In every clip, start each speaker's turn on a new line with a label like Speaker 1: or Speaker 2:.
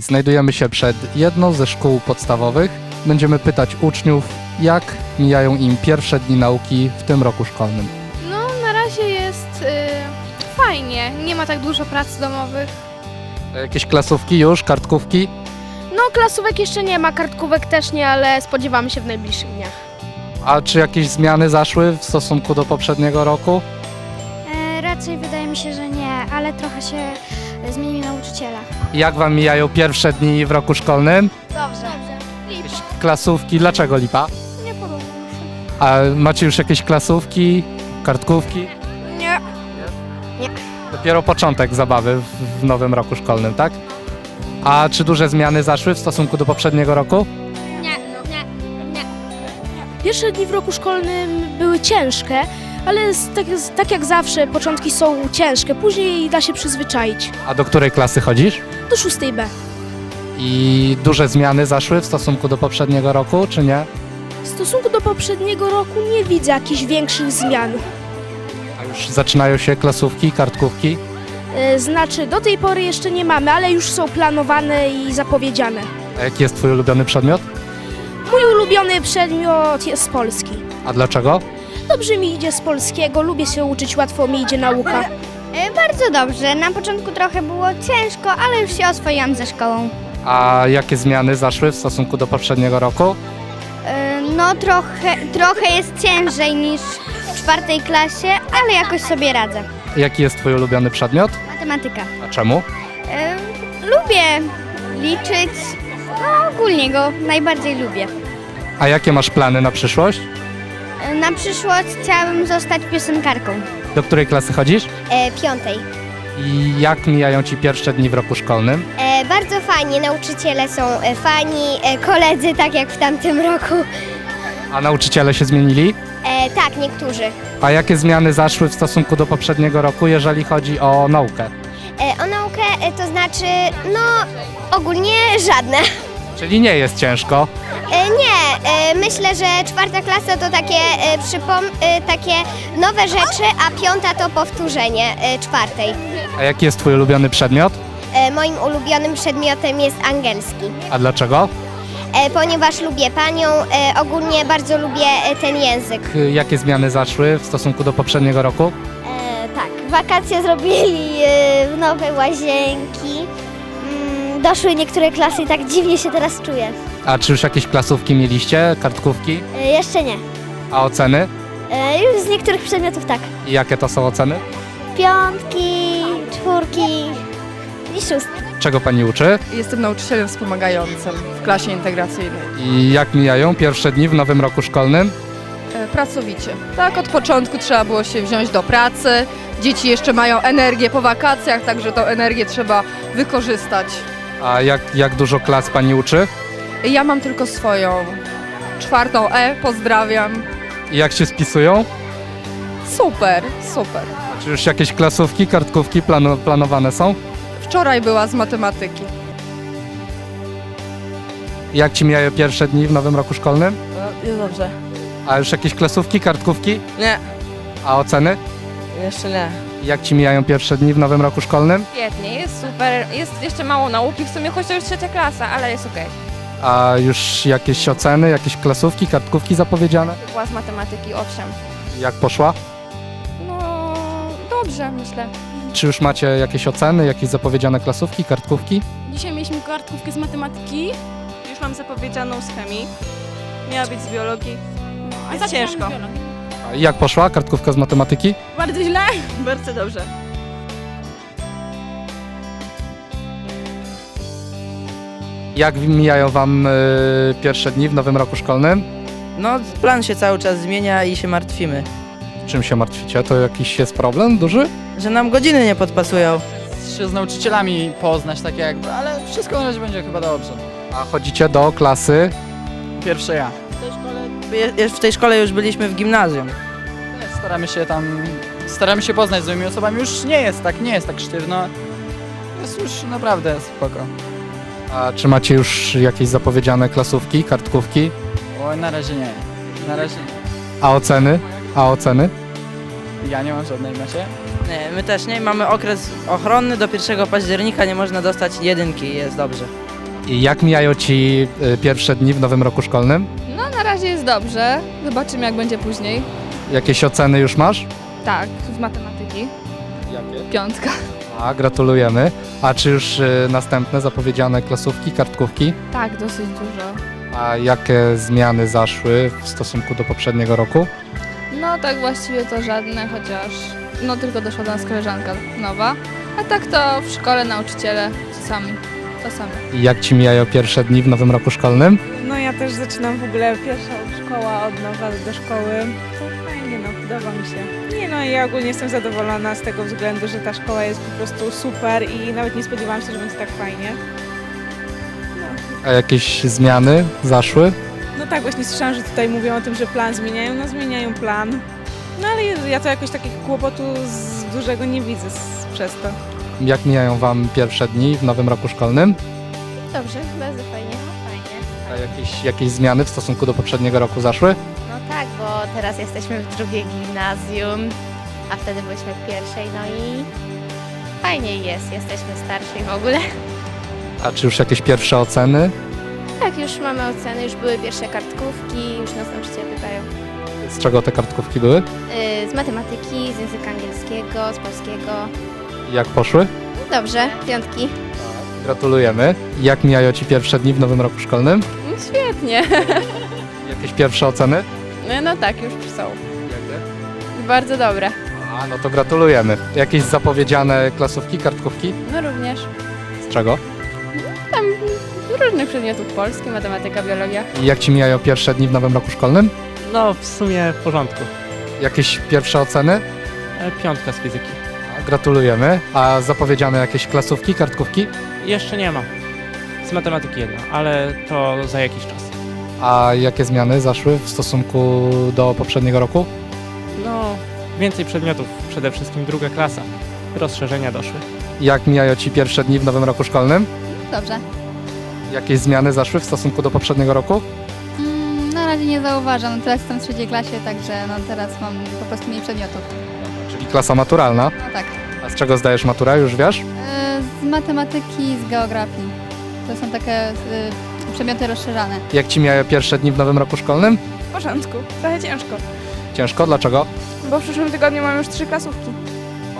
Speaker 1: Znajdujemy się przed jedną ze szkół podstawowych. Będziemy pytać uczniów, jak mijają im pierwsze dni nauki w tym roku szkolnym.
Speaker 2: No, na razie jest y, fajnie. Nie ma tak dużo prac domowych.
Speaker 1: Jakieś klasówki już, kartkówki?
Speaker 3: No, klasówek jeszcze nie ma, kartkówek też nie, ale spodziewamy się w najbliższych dniach.
Speaker 1: A czy jakieś zmiany zaszły w stosunku do poprzedniego roku?
Speaker 4: E, raczej wydaje mi się, że nie, ale trochę się zmienili nauczyciele.
Speaker 1: Jak wam mijają pierwsze dni w roku szkolnym?
Speaker 3: Dobrze.
Speaker 1: Jakieś klasówki, dlaczego lipa?
Speaker 3: Nie podoba mi się.
Speaker 1: A macie już jakieś klasówki, kartkówki?
Speaker 3: Nie.
Speaker 1: Dopiero początek zabawy w, w nowym roku szkolnym, tak? A czy duże zmiany zaszły w stosunku do poprzedniego roku?
Speaker 4: Nie, nie, nie.
Speaker 3: Pierwsze dni w roku szkolnym były ciężkie, ale z- tak, z- tak jak zawsze, początki są ciężkie, później da się przyzwyczaić.
Speaker 1: A do której klasy chodzisz?
Speaker 3: Do 6 B.
Speaker 1: I duże zmiany zaszły w stosunku do poprzedniego roku, czy nie?
Speaker 3: W stosunku do poprzedniego roku nie widzę jakichś większych zmian.
Speaker 1: A już zaczynają się klasówki, kartkówki.
Speaker 3: E, Znaczy, do tej pory jeszcze nie mamy, ale już są planowane i zapowiedziane.
Speaker 1: A jaki jest twój ulubiony przedmiot?
Speaker 3: Mój ulubiony przedmiot jest polski.
Speaker 1: A dlaczego?
Speaker 3: Dobrze mi idzie z polskiego, lubię się uczyć, łatwo mi idzie nauka.
Speaker 4: E, bardzo dobrze. Na początku trochę było ciężko, ale już się oswoiłam ze szkołą.
Speaker 1: A jakie zmiany zaszły w stosunku do poprzedniego roku?
Speaker 4: E, no trochę, trochę jest ciężej niż w czwartej klasie, ale jakoś sobie radzę.
Speaker 1: Jaki jest twój ulubiony przedmiot?
Speaker 4: Matematyka.
Speaker 1: A czemu?
Speaker 4: E, lubię liczyć. No ogólnie go najbardziej lubię.
Speaker 1: A jakie masz plany na przyszłość?
Speaker 4: Na przyszłość chciałabym zostać piosenkarką.
Speaker 1: Do której klasy chodzisz?
Speaker 4: E, piątej.
Speaker 1: I jak mijają ci pierwsze dni w roku szkolnym?
Speaker 4: E, bardzo fajnie, nauczyciele są e, fani, e, koledzy tak jak w tamtym roku.
Speaker 1: A nauczyciele się zmienili?
Speaker 4: E, tak, niektórzy.
Speaker 1: A jakie zmiany zaszły w stosunku do poprzedniego roku, jeżeli chodzi o naukę?
Speaker 4: E, o naukę e, to znaczy, no ogólnie żadne.
Speaker 1: Czyli nie jest ciężko.
Speaker 4: E, nie, myślę, że czwarta klasa to takie, e, e, takie nowe rzeczy, a piąta to powtórzenie e, czwartej.
Speaker 1: A jaki jest twój ulubiony przedmiot?
Speaker 4: E, moim ulubionym przedmiotem jest angielski,
Speaker 1: A dlaczego?
Speaker 4: e, ponieważ lubię panią, e, ogólnie bardzo lubię e, ten język.
Speaker 1: Jakie zmiany zaszły w stosunku do poprzedniego roku?
Speaker 4: E, tak, wakacje zrobili e, nowe łazienki. Doszły niektóre klasy i tak dziwnie się teraz czuję.
Speaker 1: A czy już jakieś klasówki mieliście, kartkówki?
Speaker 4: E, jeszcze nie.
Speaker 1: A oceny?
Speaker 4: E, już z niektórych przedmiotów tak.
Speaker 1: I jakie to są oceny?
Speaker 4: Piątki, czwórki i szóstki.
Speaker 1: Czego pani uczy?
Speaker 5: Jestem nauczycielem wspomagającym w klasie integracyjnej.
Speaker 1: I jak mijają pierwsze dni w nowym roku szkolnym?
Speaker 5: E, Pracowicie. Tak, od początku trzeba było się wziąć do pracy. Dzieci jeszcze mają energię po wakacjach, także tą energię trzeba wykorzystać.
Speaker 1: A jak, jak dużo klas pani uczy?
Speaker 5: Ja mam tylko swoją czwartą E, pozdrawiam.
Speaker 1: I jak się spisują?
Speaker 5: Super, super.
Speaker 1: Czy już jakieś klasówki, kartkówki planu, planowane są?
Speaker 5: Wczoraj była z matematyki.
Speaker 1: Jak ci mijają pierwsze dni w nowym roku szkolnym?
Speaker 6: Jest dobrze.
Speaker 1: A już jakieś klasówki, kartkówki?
Speaker 6: Nie,
Speaker 1: A oceny?
Speaker 6: jeszcze nie.
Speaker 1: Jak ci mijają pierwsze dni w nowym roku szkolnym?
Speaker 7: Świetnie, jest super. Jest jeszcze mało nauki, w sumie choć to już trzecia klasa, ale jest okej.
Speaker 1: A już jakieś oceny, jakieś klasówki, kartkówki zapowiedziane?
Speaker 7: Była z matematyki, owszem.
Speaker 1: Jak poszła?
Speaker 7: No, dobrze, myślę.
Speaker 1: Czy już macie jakieś oceny, jakieś zapowiedziane klasówki, kartkówki?
Speaker 8: Dzisiaj mieliśmy kartkówkę z matematyki. Już mam zapowiedzianą z chemii. Miała być z biologii. a Jest zaczynamy ciężko. z biologii.
Speaker 1: A jak poszła kartkówka z matematyki?
Speaker 8: Bardzo źle? Bardzo dobrze.
Speaker 1: Jak mijają wam y, pierwsze dni w nowym roku szkolnym?
Speaker 6: No, plan się cały czas zmienia i się martwimy.
Speaker 1: Czym się martwicie? To jakiś jest problem duży?
Speaker 6: Że nam godziny nie podpasują.
Speaker 9: się z nauczycielami poznać, tak jakby, ale wszystko na razie będzie chyba dobrze.
Speaker 1: A chodzicie do klasy?
Speaker 9: Pierwsze ja.
Speaker 6: Je- W tej szkole już byliśmy w gimnazjum.
Speaker 9: Nie, Staramy się tam, staramy się poznać z nowymi osobami, już nie jest tak, nie jest tak sztywno. Jest już naprawdę spoko.
Speaker 1: A czy macie już jakieś zapowiedziane klasówki, kartkówki?
Speaker 9: O, na razie nie. Na razie
Speaker 1: A oceny? A oceny?
Speaker 9: ja nie mam żadnej, macie?
Speaker 6: Nie, my też nie. Mamy okres ochronny do 1 października, nie można dostać jedynki jest dobrze.
Speaker 1: I jak mijają Ci y, pierwsze dni w nowym roku szkolnym?
Speaker 10: Na razie jest dobrze, zobaczymy jak będzie później.
Speaker 1: Jakieś oceny już masz?
Speaker 10: Tak, z matematyki.
Speaker 1: Jakie?
Speaker 10: Piątka.
Speaker 1: A, gratulujemy. A czy już y, następne zapowiedziane klasówki, kartkówki?
Speaker 10: Tak, dosyć dużo.
Speaker 1: A jakie zmiany zaszły w stosunku do poprzedniego roku?
Speaker 10: No tak właściwie to żadne, chociaż no tylko doszła do nas koleżanka nowa. A tak to w szkole nauczyciele sami, to same.
Speaker 1: I jak Ci mijają pierwsze dni w nowym roku szkolnym?
Speaker 8: No ja też zaczynam w ogóle pierwsza szkoła od nowa do szkoły. To fajnie, no podoba mi się. Nie no, ja ogólnie jestem zadowolona z tego względu, że ta szkoła jest po prostu super i nawet nie spodziewałam się, że będzie tak fajnie.
Speaker 1: A jakieś zmiany zaszły?
Speaker 8: No tak, właśnie słyszałam, że tutaj mówią o tym, że plan zmieniają, no zmieniają plan. No ale ja to jakoś takiego kłopotu z dużego nie widzę z, przez to.
Speaker 1: Jak mijają Wam pierwsze dni w nowym roku szkolnym?
Speaker 11: Dobrze, bardzo fajnie. Fajnie.
Speaker 1: A jakieś, jakieś zmiany w stosunku do poprzedniego roku zaszły?
Speaker 11: No tak, bo teraz jesteśmy w drugiej gimnazjum, a wtedy byliśmy w pierwszej, no i fajniej jest, jesteśmy starsi w ogóle.
Speaker 1: A czy już jakieś pierwsze oceny?
Speaker 7: Tak, już mamy oceny, już były pierwsze kartkówki, już nas nauczyciele pytają.
Speaker 1: Z czego te kartkówki były?
Speaker 7: Y, z matematyki, z języka angielskiego, z polskiego.
Speaker 1: Jak poszły?
Speaker 7: Dobrze, piątki.
Speaker 1: Gratulujemy. Jak mijają Ci pierwsze dni w nowym roku szkolnym?
Speaker 12: Świetnie.
Speaker 1: Jakieś pierwsze oceny?
Speaker 12: No tak, już są.
Speaker 1: Jakie?
Speaker 12: Bardzo dobre.
Speaker 1: A, no to gratulujemy. Jakieś zapowiedziane klasówki, kartkówki?
Speaker 12: No również.
Speaker 1: Z czego?
Speaker 12: Różnych przedmiotów polski, matematyka, biologia.
Speaker 1: I jak Ci mijają pierwsze dni w nowym roku szkolnym?
Speaker 13: No, w sumie w porządku.
Speaker 1: Jakieś pierwsze oceny?
Speaker 13: E, Piątka z fizyki.
Speaker 1: Gratulujemy. A zapowiedziane jakieś klasówki, kartkówki?
Speaker 13: Jeszcze nie ma. Z matematyki jedna, ale to za jakiś czas.
Speaker 1: A jakie zmiany zaszły w stosunku do poprzedniego roku?
Speaker 13: No, więcej przedmiotów, przede wszystkim druga klasa. Rozszerzenia doszły.
Speaker 1: Jak mijają Ci pierwsze dni w nowym roku szkolnym?
Speaker 10: Dobrze.
Speaker 1: Jakieś zmiany zaszły w stosunku do poprzedniego roku?
Speaker 10: Mm, na razie nie zauważam, teraz jestem w trzeciej klasie, także no teraz mam po prostu mniej przedmiotów.
Speaker 1: Klasa maturalna.
Speaker 10: No tak.
Speaker 1: A z czego zdajesz maturę, już wiesz?
Speaker 10: z matematyki, z geografii. To są takie przedmioty rozszerzane.
Speaker 1: Jak Ci mijają pierwsze dni w nowym roku szkolnym?
Speaker 8: W porządku, trochę ciężko,
Speaker 1: Ciężko, dlaczego?
Speaker 8: bo w przyszłym tygodniu mam już trzy klasówki,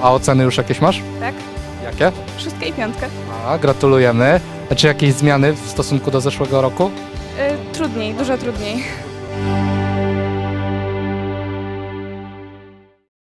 Speaker 1: A oceny już jakieś masz?
Speaker 8: tak?
Speaker 1: Jakie?
Speaker 8: Szóstkę i piątkę.
Speaker 1: A, gratulujemy. A czy jakieś zmiany w stosunku do zeszłego roku?
Speaker 8: Y, trudniej, dużo trudniej.